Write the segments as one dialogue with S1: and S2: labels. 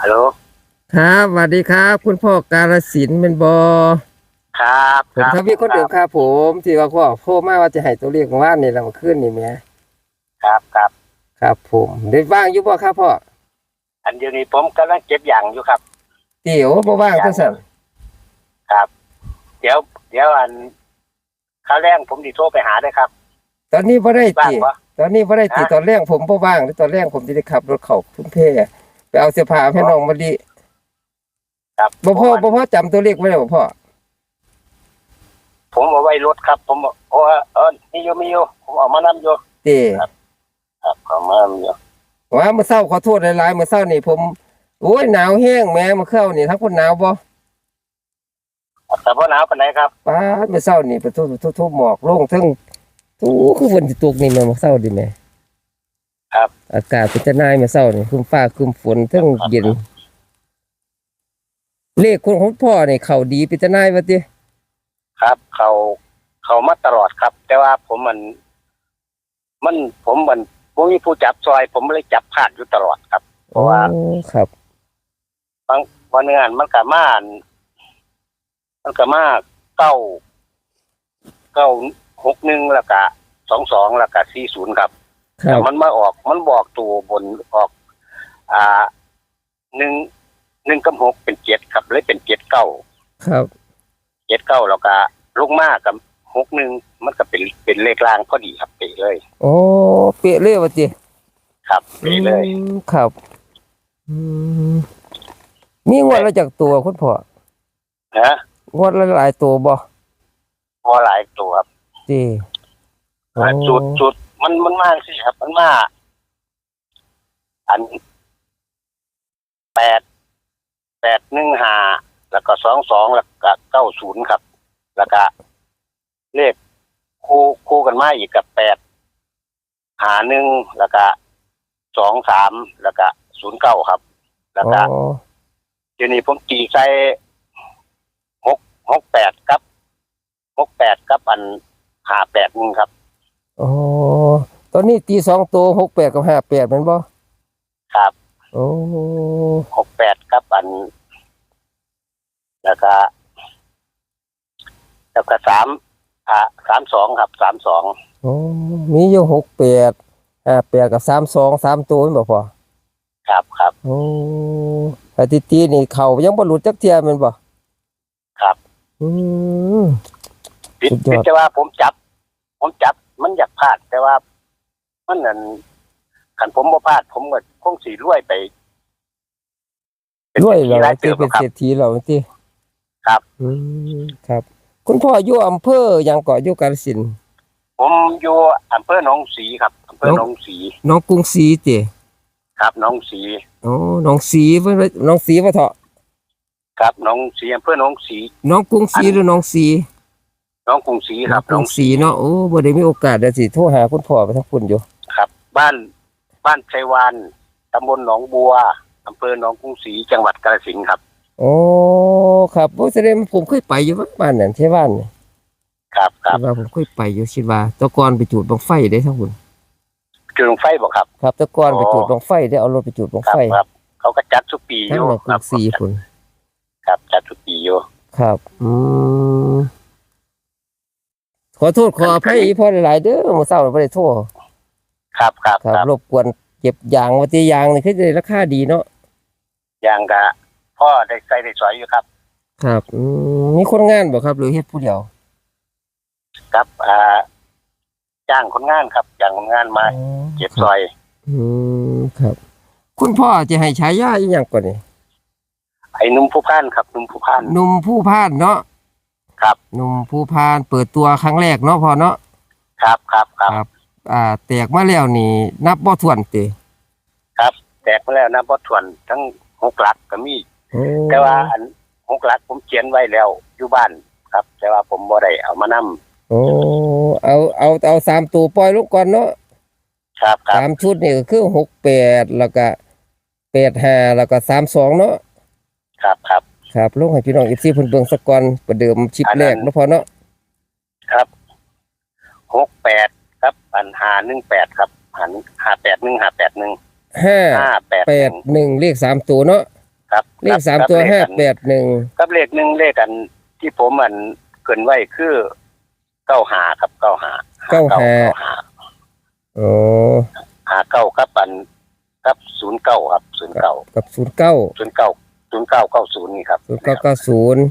S1: ฮัลโหล
S2: ครับสวัสดีครับ คุณพ่อกาลสินธุ์เป็นบอ
S1: ครับ
S2: ผม
S1: รับ
S2: ทวีคนเดียวครับผมที่ว่าพ่อโทรมาว่าจะให้ตัวเลขของว่านนี่เรามาขึ้นนี่แหม่
S1: ครับครับ
S2: ครับ ผมได้ว่างอยู่บ่ครับพ่อ
S1: อันเดียวนี้ผมกำลังเก็บอย่างอยู่ครับ
S2: เดี๋ยวบ่ว่างจังซั่น
S1: ครับ เดี๋ยว เดี๋ยวอันข้าวแรงผมดีโทรไปหาได้ครับ
S2: ตอนนี้บ่ได้
S1: บ้าง
S2: ติ
S1: วะ
S2: ตอนนี้บ่ได้ติ
S1: ฮะ
S2: ตอนแรกผมบ่ว่างตอนแรกผมสิได้ขับรถเข้าทุ่งเพ ไปเอาเสื้อผ้าให้น้องมะลิ
S1: ครับ
S2: บ่พ่อบ่พ่อจำตัวเลขไว้ได้บ่พ่อ
S1: ผมเอาไว้รถครับ ผมเอาโอ้เออมีอยู่มีอยู่ผมเอามานำอยู่
S2: เด้
S1: ครับเอามานำอยู่
S2: ว่ามื้อเช้าขอโทษหลายๆมื้อเช้านี่ผมโอ้ยหนาวแห้งแหม่มื้อเข้านี่ทั้งคนหนาวบ่
S1: แต่พ่อหนาวปานไหนครับ
S2: ป้าดเมื่อเช้านี่ไปทุบทุบทุบหมอกลงทั้งทูคือฝนสิตกนี่แม่เมื่อเช้าดิแม่
S1: ครับ
S2: อากาศเป็นจะนายเมื่อเช้านี่ครึมฟ้าครึมฝนทั้งเย็น เลขคนของพ่อนี่เข้าดีเป็นจะนายว่าติ
S1: ครับ เขาเขามาตลอดครับ แต่ว่าผมมัน มันผมมันผมมีผู้จับซอย ผมเลยจับพลาดอยู่ตลอดครับ เพราะว่า
S2: อ๋อครับ
S1: บางวันงานมันก็มาอันมันก็มาเก้าเก้าหกหนึ่งแล้วก็สองสองแล้วก็สี่ศูนย์ครับ
S2: ครั
S1: แต่
S2: บ
S1: มันมาออกมันบอกตัวบนออก อ่าหนึ่งหนึ่งกับหกเป็นเจ็ดครับเลยเป็นเจ็ดเก้า
S2: ครับ
S1: เจ็ดเก้าแล้วก็ลูกมากกับหกหนึ่งมันก็เป็นเป็นเลขล่างพอดีครับเปะเลย
S2: โอ้เป๊ะเลยว่าติ
S1: ครับเปะเลย
S2: อืมครับอืมมีงวดละจากตัวคุณพ่อ
S1: ฮะ
S2: งวดละหลายตัวบ่
S1: พอหลายตัวครับ
S2: ติโอ้
S1: จุดจุด มันมันมากสิครับ มันมาอันแปดแปดหนึ่งหาแล้วก็สองสองแล้วก็เก้าศูนย์ครับ แล้วก็เลขคู่คู่กันมาอีกกับแปดหาหนึ่งแล้วก็สองสามแล้วก็ศูนย์เก้าครับ แล้วก็
S2: อ๋อ
S1: เดี๋ยวนี้ผมตีใส่หกหกแปดครับหกแปดครับอันหาแปดนึงครับ
S2: อ๋อตอนนี้ตีสองตัวหกแปดกับห้าแปดแมันบ่
S1: ครับ
S2: โอ้
S1: หกแปดครับอัน แล้วก็แล้วก็สามอ่าสามสองครับสามสอง
S2: โอ้มีอยู่หกแปดห้าแปดกับสามสองสามตัวแม่นบ่พอ
S1: ครับครับ
S2: โอ้อาทิตย์ที่นี่เขายังบ่หลุดจักเที่ยแม่นบ่
S1: ครับ
S2: อืม
S1: ผิด
S2: สุดยอด
S1: ผิดแต่ว่าผมจับ ผมจับ มันอยากพลาดแต่ว่า มันนั่นขันผมบ่พลาด ผมก็คงสีรวยไปเป็น
S2: ด้วย
S1: ที่
S2: เหรา
S1: ราย
S2: ที่
S1: เติบ
S2: เป็น
S1: ครั
S2: เศร
S1: บ
S2: ษฐีเราที่
S1: ครับ
S2: อืมครับ คุณพ่ออยู่อำเภอหยังเกาะอยู่กาฬสินธุ์
S1: ผมอยู่อำเภอหนองสีครับอำเภอ
S2: หนอง
S1: หนองสี
S2: หน้องกรุงศรีติ
S1: ครับหนองสี
S2: โอ้หน้องศรีเพิ่นว่าหน้องศรีบ่เถาะ
S1: ครับหนองสีอำเภอหนองสี
S2: หน้องกรุงศรีหรือหน้องศรี
S1: ห นองกรุงศรีครับ
S2: กรุงศรีเนาะโอ้บ่ได้มีโอกาสเดี๋ยวสิโทรหาคุณพ่อไปทั้งคุณอยู่
S1: ครับ บ้านบ้านชัยวานตำบลหนองบัวอำเภอหนองกรุงศรีจังหวัดกาฬสินธุ์ครับ
S2: โอ้ครับโอ้แสดงว่าผมเคยไปอยู่บ้านนั่นใช่บ้านนี่
S1: ครับครับ
S2: คิดว่าผมเคยไปอยู่คิดว่าแตะกอนไปจุดบังไฟได้ทั้งคุณ
S1: จุดลงไฟบอกครับ
S2: ครับแตะกอน
S1: อ๋อ
S2: ไปจุดบังไฟได้เอารถไปจุดบัง
S1: ครับ
S2: ไฟ
S1: ครับ เขาก็จัดทุกปีอ
S2: ทั้ง
S1: ยู่
S2: หมดก
S1: ค
S2: รุ
S1: รับ
S2: งศรีคุณ
S1: ครับจัดทุกปีอยู่
S2: ครับ อืม ขอโทษขออภัยอีพ่อหลายๆเด้อมื้อเช้าบ่ได้โทร
S1: ครับครับ
S2: ครับ
S1: ครับ
S2: รบกวนเก็บยางว่าที่ยางนี่คือได้ราคาดีเนาะ
S1: อย่างกะพ่อได้ใส่ได้สอยอยู่ครับ
S2: ครับอืมมีคนงานบ่ครับ หรือเฮ็ดผู้เดียว
S1: ครับอ่าจ้างคนงานครับจ้างคนงานมาเก็บซอย
S2: อืมครับ คุณพ่อจะให้ฉายาอีหยังก่อนนี่
S1: ไอ้หนุ่มผู้พานครับหนุ่มผู้พาน
S2: หนุ่มผู้พานเนาะ
S1: ครับ
S2: หนุ่มผู้พานเปิดตัวครั้งแรกเนาะพ่อเนาะ
S1: ครับครับครับ
S2: ครับ อ่า แตกมาแล้วนี่ นับบ่ถ้วนติ
S1: ครับ แตกมาแล้วนะบอส่วนทั้งหกหลักก็มี
S2: โอ้
S1: แต่ว่าอันหกหลักผมเขียนไว้แล้วอยู่บ้านครับ แต่ว่าผมบ่ได้เอามานำ
S2: โอ้เอาเอาเอาสามตัวปล่อยลงก่อนเนาะ
S1: ครับครับ
S2: สามชุดนี่ก็คือหกแปดแล้วก็แปดห้าแล้วก็สามสองเนาะ
S1: ครับครับ
S2: ครับลงให้พี่น้องอีซี่เพิ่นเบิ่งสักก่อนประเดิมชิป
S1: อันนั้น
S2: แรกเนาะพ่อเนาะ
S1: ครับหกแปดครับอันหาหนึ่งแปดครับหันหาแปดหนึ่งหาแปดหนึ่ง
S2: ห้า
S1: ห้าแปด
S2: แปดหนึ่งเลขสามตัวเนาะ
S1: ครับ
S2: เลขสามตัว
S1: ครับ
S2: ห้า
S1: เลขอัน
S2: แปดหนึ่ง
S1: ครับเลขหนึ่งเลขกันที่ผมมันเกินไว้คือเก้าหาครับเก้าหา
S2: เก้าห้า
S1: หา
S2: โอ้
S1: หาเก้าครับปันครับศูนย์เก้าครับศูนย์เก้า
S2: กับศูนย์เก้า
S1: ศูนย์เก้า ศูนย์เก้าเก้าศูนย์นี่ครับ
S2: ศูนย์เก้าเก้าศูนย์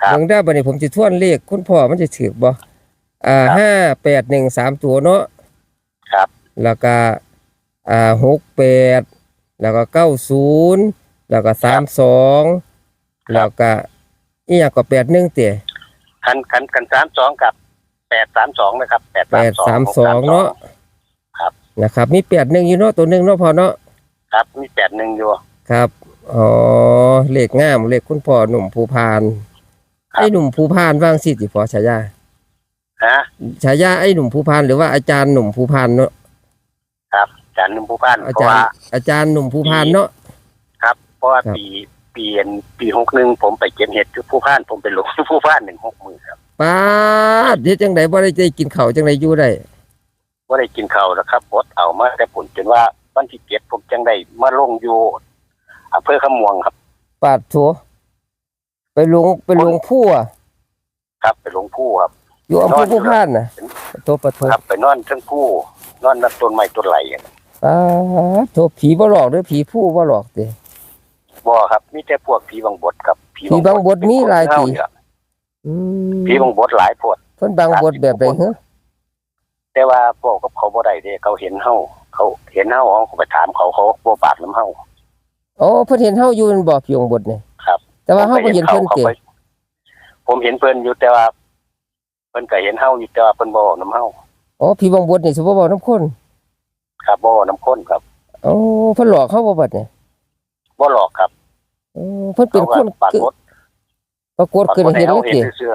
S1: ครับ
S2: เบิ่งได้บัดนี้ผมจะทวนเลขคุณพ่อมันจะถือบ่อ่า
S1: ครับ
S2: ห้าแปดหนึ่งสามตัวเนาะ
S1: ครับ
S2: แล้วก็อ่าหกแปดแล้วก็เก้าศูนย์แล้วก็สามสองแล้วก็อีหยังก็แปดหนึ่งเตี๋ย
S1: คันคันคันสามสองกับแปดสามสองนะครับแปด
S2: แปดสามสองเนาะ
S1: ครับ
S2: นะครับ มีแปดหนึ่งอยู่เนาะตัวหนึ่งเนาะพอเนาะ
S1: ครับ มีแปดหนึ่งอยู่
S2: ครับ อ๋อเลขงามเลขคุณพ่อหนุ่มภูพาน
S1: ครับ
S2: ไอ้หนุ่มภูพานว่างสิจิพอฉายา
S1: ฮะ
S2: ฉายาไอ้หนุ่มภูพานหรือว่าอาจารย์หนุ่มภูพานเนาะ
S1: ครับอาจารย์นุ่มผู้พัน
S2: อา
S1: เพราะ
S2: จาร
S1: ว่า
S2: ย์อาจารย์หนุ่มภูพานเนาะ
S1: ครับ เพราะว่า
S2: ครับ
S1: ปีปีอันปีหกหนึ่งผมไปเก็บเห็ดที่ผู้พันผมไปหลงผู้พันหนึ่งหกมือครับ
S2: ป้าดเฮ็ดจังไดบ่ได้ได้กินข้าวจังไดอยู่ได้
S1: ว่าได้กินข้าวแล้วครับอดเอามาแต่ผลจนว่าวันที่เจ็ดผมจังได้มาลงอยู่ อำเภอขมวงครับ
S2: ปาดโถไปลงไปลงผู้อะ
S1: ครับไปลงผู้ครับ
S2: อยู่อำเภอภูพานน่ะโตปะโถ
S1: ครับ ไปนอนทั้งผู้นอนนัต้นไม้ต้นไหลอย่างนั้น
S2: ป้าดโถผีบ่หลอกเด้อผีผู้บ่หลอกเด้
S1: บ่ครับมีแต่พวกผีบางบดครับ
S2: ผีบางบดมีหลายผี
S1: เป็นคนเฮานี่ล่ะ
S2: อืม
S1: ผีบางบดหลายพวด
S2: เพิ่นบางบทแบบใดเหรอ
S1: แต่ว่าพวกกับเขาบ่ได้เด้เขาเห็นเฮาเขาเห็นเฮาเขาไปถามเขาเขาบ่ปากน้ำเฮา
S2: อ๋อเพิ่นเห็นเฮาอยู่นั่นบ่ผีบางบทนี่
S1: ครับ
S2: แต่ว่าเฮาบ่เห็นเพิ่น
S1: ขา
S2: เตะ
S1: ไปผมเห็นเพิ่นอยู่แต่ว่าเพิ่นก็เห็นเฮาอยู่แต่ว่าเพิ่นบ่เว้าน้ำเฮา
S2: อ๋อผีบางบทนี่สิบ่เว้านํคน
S1: ครับบ่เว้าน้ำคนครับ
S2: อ๋อเพิ่นหลอกเฮาบ่บัดนี่
S1: บ่หลอกครับ
S2: อ๋อเพิ่นเป็นคน
S1: ปรากฏ
S2: ปรากฏ
S1: ปราก
S2: ขึ้น
S1: ฏ
S2: ให้
S1: ให้
S2: เห็น
S1: เฮา
S2: เลย
S1: เห็น
S2: เตะ
S1: ซื่อ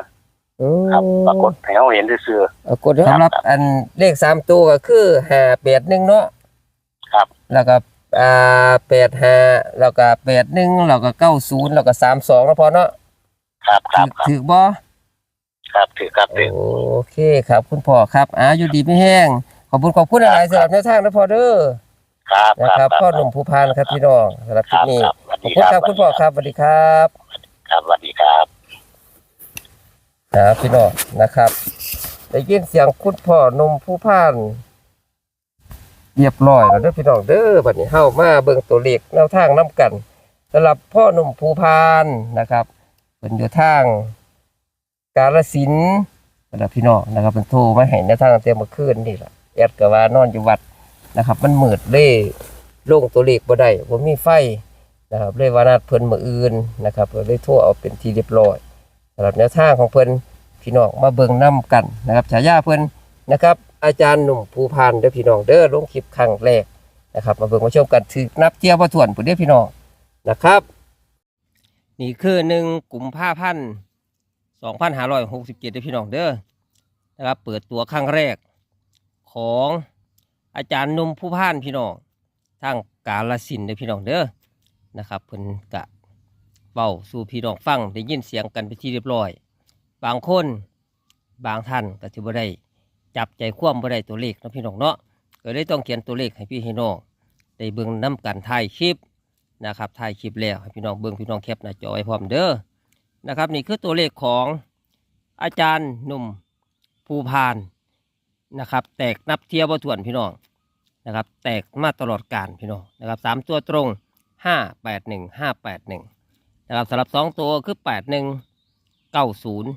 S2: อ๋อ
S1: ๆครับปรากฏให้เฮาเห็นซื่อ
S2: ปรากฏสำหรับอันเลขสามตัวก็คือ581เนาะ
S1: ๆครับ
S2: แล้วก็ อ่า85แล้วก็81แล้วก็90แล้วก็32แล้วพอเนาะ
S1: ครับครับครับ
S2: ถือบ่
S1: ครับถือครับถือ
S2: โอเคครับ คุณพ่อครับอ่าอยู่ดีไม่แห้งขอบคุณขอบคุณอะไรสำหรับแนวทางนะพ่อเด้อ
S1: ครับ
S2: นะครับพ่อหนุ่มภูพานครับพี่น้องสำหรับ
S1: ค
S2: คลิ
S1: รั
S2: ป
S1: บ
S2: นี้
S1: ครับสวัส
S2: ขอบ
S1: ดี
S2: คุณ
S1: ค
S2: ค
S1: รั
S2: รั
S1: บบ
S2: คุณพ่อครับสวัสดีครับ
S1: ครับสวัสดีครับ
S2: ครับพี่น้องนะครับได้ยินเสียงคุณพ่อหนุ่มภูพาน เรียบร้อยแล้วเด้อพี่น้องเด้อบัดนี้เฮามาเบิ่งตัวเลขแนวทางนํกันสำหรับพ่อหนุ่มภูพานนะครับเป็นอยู่ทาง กาลสินสำหรับพี่น้องนะครับเป็นโทรมาให้แนวทางเต็มเมื่อคืนนี่แหละแอดก็ว่านอนอยู่วัดนะครับ มันมืดเล่ลงตัวเลขบ่ได้บ่มีไฟนะครับเลยว่านัดเพิ่นมืออื่นนะครับก็เลยโทรเอาเป็นที่เรียบร้อยสำหรับแนวทางของเพิ่นพี่น้องมาเบิ่งนํกันนะครับฉายาเพิ่นนะครับอาจารย์หนุ่มภูพานเด้อพี่น้องเด้อลงคลิปครั้งแรกนะครับ มาเบิ่งมาชมกันถือนับเที่ยวบ่ถ้วนพุ่นเด้อพี่น้องนะครับ นี่คือ1กุมภาพันธ์2567เจ็ดเด้อพี่น้องเด้อนะครับเปิดตัวครั้งแรกของอาจารย์หนุ่มผู้พานพี่น้องทางกาลสินเด้อพี่น้องเด้อนะครับเพิ่นกะเบาสู่พี่น้องฟังได้ยินเสียงกันไปที่เรียบร้อย บางคนบางท่านก็สิบ่ได้ จับใจความบ่ได้ตัวเลขเนาะพี่น้องเนาะก็เลยต้องเขียนตัวเลขให้พี่ให้น้องได้เบิ่งนํกันถ่ายคลิปนะครับถ่ายคลิปแล้วให้พี่น้องเบิ่งพี่น้องแคปหน้าจอไว้พร้อมเด้อนะครับนี่คือตัวเลขของอาจารย์หนุ่มภูพานนะครับ แตกนับเทียบถ่วนพี่น้องนะครับ แตกมาตลอดการพี่น้องนะครับสามตัวตรงห้าแปดหนึ่งห้าแปดหนึ่งนะครับสำหรับสองตัวคือแปดหนึ่งเก้าศูนย์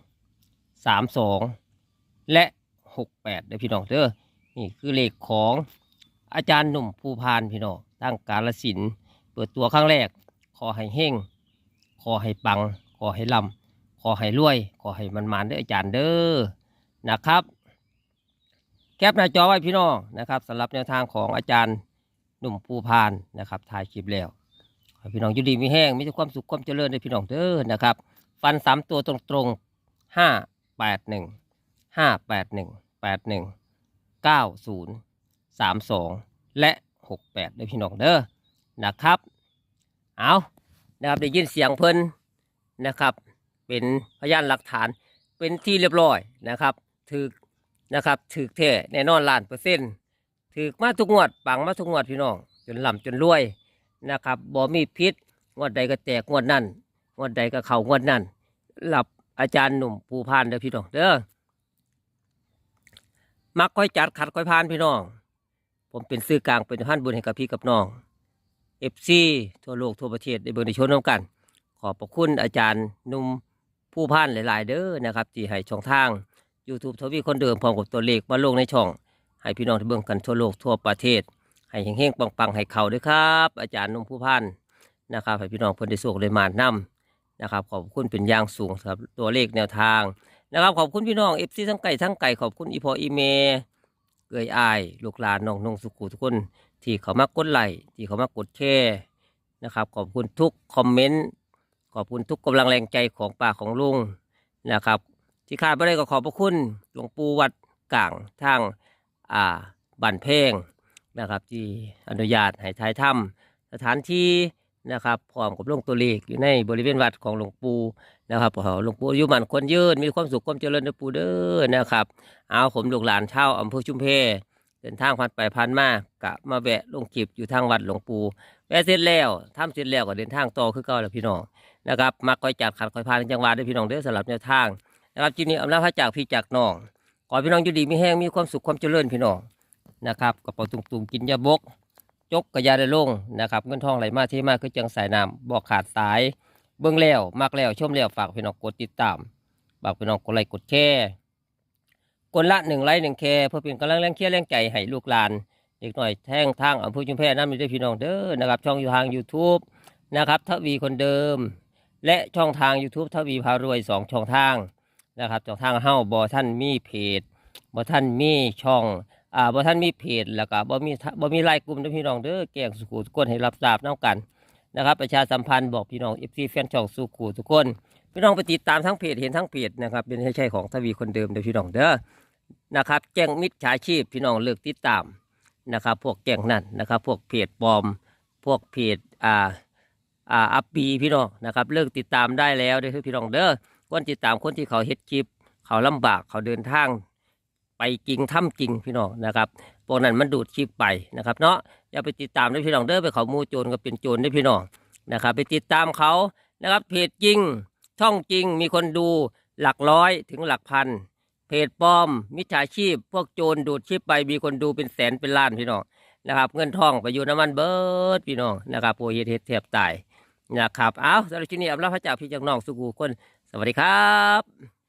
S2: สามสองและ หกแปดเด้อพี่น้องเด้อนี่คือเลขของอาจารย์หนุ่มภูพานพี่น้องตั้งกาลสินธุ์เปิดตัวครั้งแรก ขอให้เฮงขอให้ปัง ขอให้ลำขอให้รวย ขอให้มันมานๆเด้ออาจารย์เด้อนะครับ แคปหน้าจอไว้พี่น้องนะครับสำหรับแนวทางของอาจารย์หนุ่มภูพานนะครับถ่ายคลิปแล้วขอพี่น้องอยู่ดีมีแห้งมีแต่ความสุขความเจริญในพี่น้องเด้อนะครับ ฟันสามตัวตรงๆห้าแปดหนึ่ง ห้าแปดหนึ่งแปดหนึ่งเก้าศูนย์สามสองและหกแปดเด้อพี่น้องเด้อนะครับ เอานะครับได้ยินเสียงเพิ่นนะครับ เป็นพยานหลักฐานเป็นที่เรียบร้อยนะครับถือนะครับถือแท้แน่นอนล้านเปอร์เซ็นต์ถือมาทุกงวดปังมาทุกงวดพี่น้อง จนล่ำจนรวยนะครับบ่มีพิษงวดใดก็แตกงวดนั่นงวดใดก็เข้างวดนั่นหลับอาจารย์หนุ่มภูพานเด้อพี่น้องเด้อ มักค่อยจัดขัดค่อยพานพี่น้อง ผมเป็นซื้อกลางเป็นท่านบุญให้กับพี่กับน้องเอฟซีทั่วโลกทั่วประเทศได้เบิ่งได้ชมน้ำกัน ขอบพระคุณอาจารย์นุ่มผู้พานหลาย ๆ เด้อนะครับที่ให้ช่องทาง YouTube ทวีคนเดิมพร้อมกับตัวเลขมาลงในช่อง ให้พี่น้องที่เบิ่งกันทั่วโลกทั่วประเทศ ให้เฮงๆปังๆให้เขาด้วยครับ อาจารย์นุ่มผู้พานนะครับให้พี่น้องเพิ่นได้โชคได้มานนํนะครับขอบคุณเป็นอย่างสูงสำหรับตัวเลขแนวทาง นะครับขอบคุณพี่น้อง FC ทั้งไก่ทั้งไก่ขอบคุณอีพออีเมเอ่ยอายลูกหลานน้องนงสุขุทุกคน ที่เขามากดไลค์ที่เขามากดแชร์นะครับ ขอบคุณทุกคอมเมนต์ขอบคุณทุกกำลังแรงใจของป้าของลุงนะครับ ที่ขาดไม่ได้ก็ขอบพระคุณหลวงปู่วัดกลางทางอ่าบ้านเพงนะครับ ที่อนุญาตให้ถ่ายทำสถานที่ นะครับพร้อมกับลงตัวเลขอยู่ในบริเวณวัดของหลวงปู่นะครับหลวงปู่อายุมันคนยืนมีความสุขความเจริญในปู่เด้อนะครับ เอาผมลูกหลานเช่าอำเภอชุมเพเดินทางผ่านไปผ่านมากะมาแวะลงคลิปอยู่ทางวัดหลวงปู่แวะเสร็จแล้วทำเสร็จแล้วก็เดินทางต่อคือเก่าแล้วพี่น้องนะครับมาคอยจัดขัดคอยพานจังหวัดด้วยพี่น้องเด้อสำหรับแนวทางนะครับทีนี้อำนาจพระจากพี่จากน้องขอพี่น้องอยู่ดีมีแห้งมีความสุขความเจริญพี่น้องนะครับกระเป๋าตุงๆกินยาบก จกกระยาได้ลงนะครับเงินทองไหลมาที่มากคือจังสายน้ำบอกขาดสายเบิ่งแล้วมักแล้วชมแล้วฝากพี่น้องกดติดตามฝากพี่น้องกดไลค์กดแชร์กดละหนึ่งไลค์หนึ่งแคร์เพื่อเป็นกำลังแรงเคียร์แรงใจให้ลูกหลานเด็กหน่อยแท่งทางอำเภอชุมแพนั่นมีด้พี่น้องเด้อนะครับ ช่องอยู่ทาง YouTube นะครับทวีคนเดิม และช่องทาง YouTube ทวีพารวยสองช่องทางนะครับช่องทางเฮ้าบอท่านมีเพจบอท่านมีช่อง อ่าบอท่านมีเพจแล้วก็บอมีบอมีไลน์กลุ่มพี่น้องเด้อแกงสุขุทุกคนให้รับทราบน้ากันนะครับ ประชาสัมพันธ์บอกพี่น้องเอฟซีแฟนช่องสุขุทุกคน พี่น้องไปติดตามทั้งเพจเห็นทั้งเพจนะครับเป็นใช่ของทวีคนเดิมเด้อพี่น้องเด้อนะครับแจ้งมิจฉาชีพพี่น้องเลือกติดตามนะครับ พวกแจ้งนั่นนะครับ พวกเพจปลอม พวกเพจอ่าอ่าอัปปีพี่น้องนะครับเลิกติดตามได้แล้วเด้อพี่น้องเด้อคนติดตามคนที่เขาเฮ็ดคลิป เขาลำบากเขาเดินทาง ไปจริงถ้ำจริงพี่น้องนะครับพวกนั้นมันดูดคลิปไปนะครับ เนาะอย่าไปติดตามด้วยพี่น้องเด้อไปเขามูโจรก็เป็นโจรด้วยพี่น้องนะครับ ไปติดตามเขานะครับเพจจริงช่องจริงมีคนดูหลักร้อยถึงหลักพันเพจปลอม มิจฉาชีพ พวกโจรดูดชิปไปมีคนดูเป็นแสนเป็นล้านพี่น้องนะครับ เงินทองไปอยู่น้ำมันเบิดพี่น้องนะครับโปรเฮ็ดเฮ็ดแทบตายนะครับ เอาสำหรับที่นี้อับรับพระเจ้าพี่จากน้องสุกูคน สวัสดีครับ